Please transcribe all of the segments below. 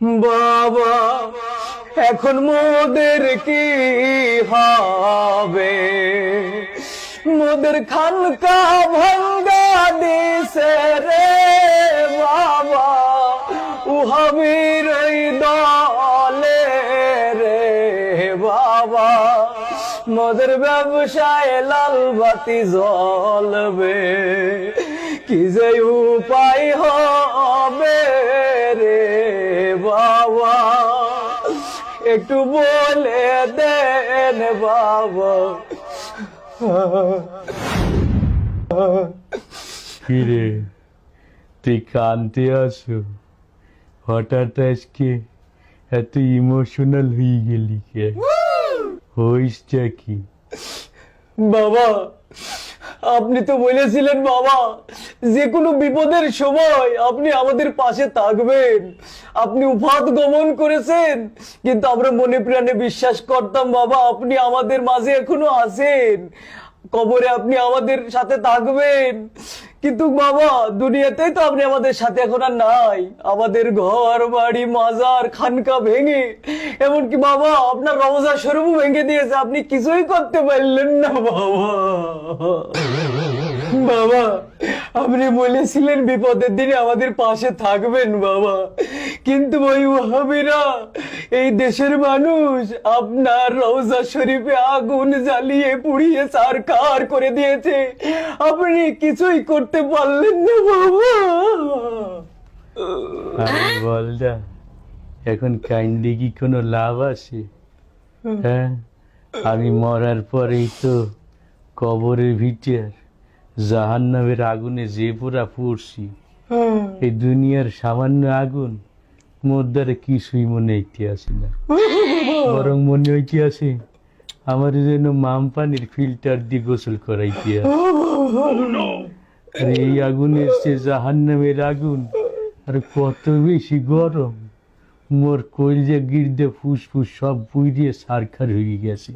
বাবা, এখন মোদের কি হবে? মোদের খানকা ভাঙ্গা দিছে রে বাবা উহাবির দলে রে বাবা। মোদের ব্যবসায় লাল বাতি জ্বলবে, কি যে উপায় হবে? একটু বলে দেন বাবা। কিরে তুই কানতে আসো হঠাৎ আজকে এত ইমোশনাল হয়ে গেলি কে? হইসটা কি? বাবা আপনি তো বলেছিলেন বাবা যে কোনো বিপদের সময় আপনি আমাদের পাশে থাকবেন। আপনি উফাত গমন করেছেন। কিন্তু আমরা মনে প্রাণে বিশ্বাস করতাম, বাবা, আপনি আমাদের মাঝে এখনও আছেন। কবরে আপনি আমাদের সাথে থাকবেন। কিন্তু বাবা, দুনিয়াতেই তো আপনি আমাদের সাথে এখন আর নাই। আমাদের ঘর, বাড়ি, মাজার, খানকা ভেঙে। এমনকি বাবা, আপনার রমজা স্বরূপ ভেঙে দিয়েছে। আপনি কিছুই করতে পারলেন না, বাবা। বাবা, আপনি বলেছিলেন বিপদের দিনে আমাদের পাশে থাকবেন, বাবা। কিন্তু ওই ওহাবিরা এই দেশের মানুষ আপনার রওজা শরীফে আগুন জ্বালিয়ে পুড়িয়ে সারকার করে দিয়েছে। আপনি কিছুই করতে পারলেন না বাবা। আরে বলদা এখন কাইন্ডে কি কোনো লাভ আছে? হ্যাঁ? আমি মরার পরেই তো কবরের ভিতর জাহান নামের আগুনে যে পুরা পড়ছি। এই দুনিয়ার সামান্য আগুন মোর দ্বারা কিছুই মনে হইতে আসে না। বরং মনে হইতে আসে আমার যেন মাম পানির ফিল্টার দিয়ে গোসল করাইতে আর এই আগুনের সে জাহান নামের আগুন। আর কত বেশি গরম। মোর কইলজা গির্দে ফুসফুস সব বুই দিয়ে সারখার হয়ে গেছে।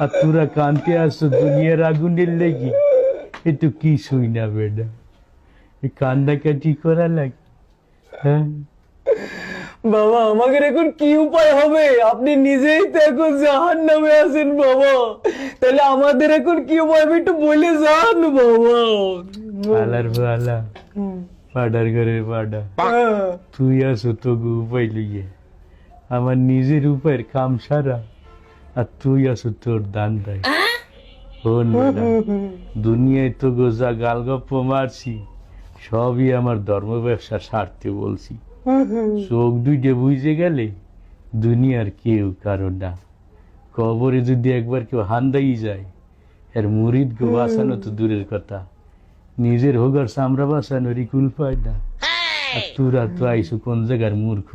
আর তোরা কানতে আসছো দুনিয়ার আগুনের লেগে। একটু কি শুই না বেডা এই কান্দাকাটি করা লাগে। হ্যাঁ? বাবা আমাদের এখন কি উপায় হবে? আপনি নিজেই তো এখন জাহান নামে আছেন বাবা। তাহলে আমাদের এখন কি উপায় হবে একটু বলে যান বাবা। আলার আলা পাডার পাডা। তুই আসো তবু উপায় লইয়ে। আমার নিজের উপায়ের কাম সারা আর তুই আসো তোর দান দেয়। শোন দুনিয়ায় তো গোজা গালগপ্প মারছি সবই আমার ধর্ম ব্যবসা সারতে বলছি। চোখ দুইটে বুঝে গেলে দুনিয়ার কেউ কারণ না। কবরে যদি একবার কেউ হান্দাই যায় এর মুরিদ গো বাঁচানো তো দূরের কথা। নিজের হোগার কুল পায় না আর তোরা তো আইসো কোন জায়গার মূর্খ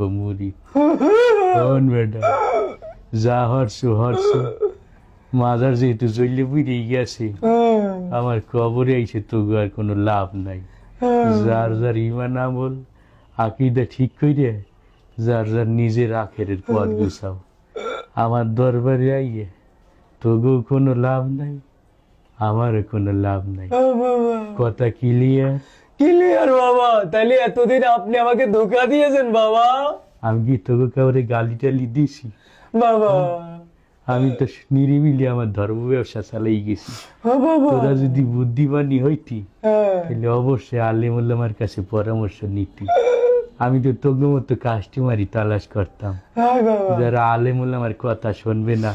বেটা? যা হরছ হরছ। মাজার যেহেতু জল্লে বুড়ে গেছে আমার কবরে আইসে তো আর কোনো লাভ নাই। যার যার ইমান আমল আকিদা ঠিক কইরে যার যার নিজের আখেরের পথ গুছাও। আমার দরবারে আইয়ে তবুও কোনো লাভ নাই আমারও কোনো লাভ নাই। কথা ক্লিয়ার? ক্লিয়ার বাবা। তাহলে এতদিন আপনি আমাকে ধোকা দিয়েছেন বাবা। আমি কি তোকে কাউরে গালি টালি দিছি? বাবা। আমি তো নিরিবিলি আমার ধর্ম ব্যবসা চালাই গেছি। তোরা যদি বুদ্ধিমানী হইতি হ্যাঁ। তাহলে অবশ্যই আলিমুল্লামার কাছে পরামর্শ নিতি। আমি তো তোকে মতো কাস্টমারই তালাশ করতাম। যারা আলেমুল্লামার কথা শুনবে না।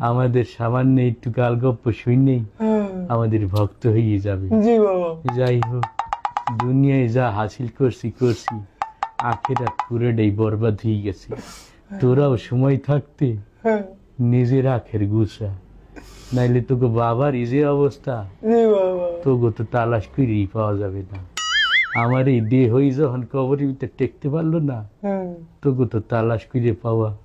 আমাদের সামান্য একটু গালগপ্প শুনেই হ্যাঁ। আমাদের ভক্ত হয়ে যাবে। যাই হোক দুনিয়ায় যা হাসিল করছি করছি আখেরা পুরোটাই বরবাদ হয়ে গেছে। তোরাও সময় থাকতে হ্যাঁ। নিজের আখের গুছা। নাইলে তোকে বাবার এই যে অবস্থা তোকে তো তালাশ করেই পাওয়া যাবে না। আমার এই দেহই যখন কবরের ভিতরে টেকতে পারল না হ্যাঁ তোকে তো তালাশ খুঁজে পাওয়া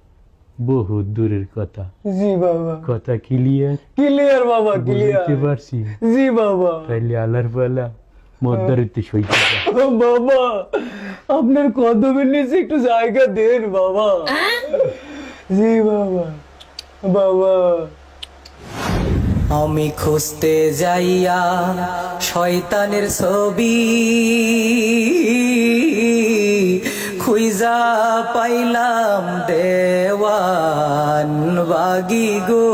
বহু দূরের কথা। জি বাবা। কথা ক্লিয়ার ক্লিয়ার বাবা ক্লিয়ার বুঝতে পারছি। জি বাবা। তাইলে আলার পালা মদ্দারিতে সইতে বাবা আপনার কদমের নিচে একটু জায়গা দেন বাবা। জি বাবা। বাবা। আমি খুঁজতে যাইয়া শয়তানের ছবি খুইজা পাইলাম দেওয়ান বাগি গো।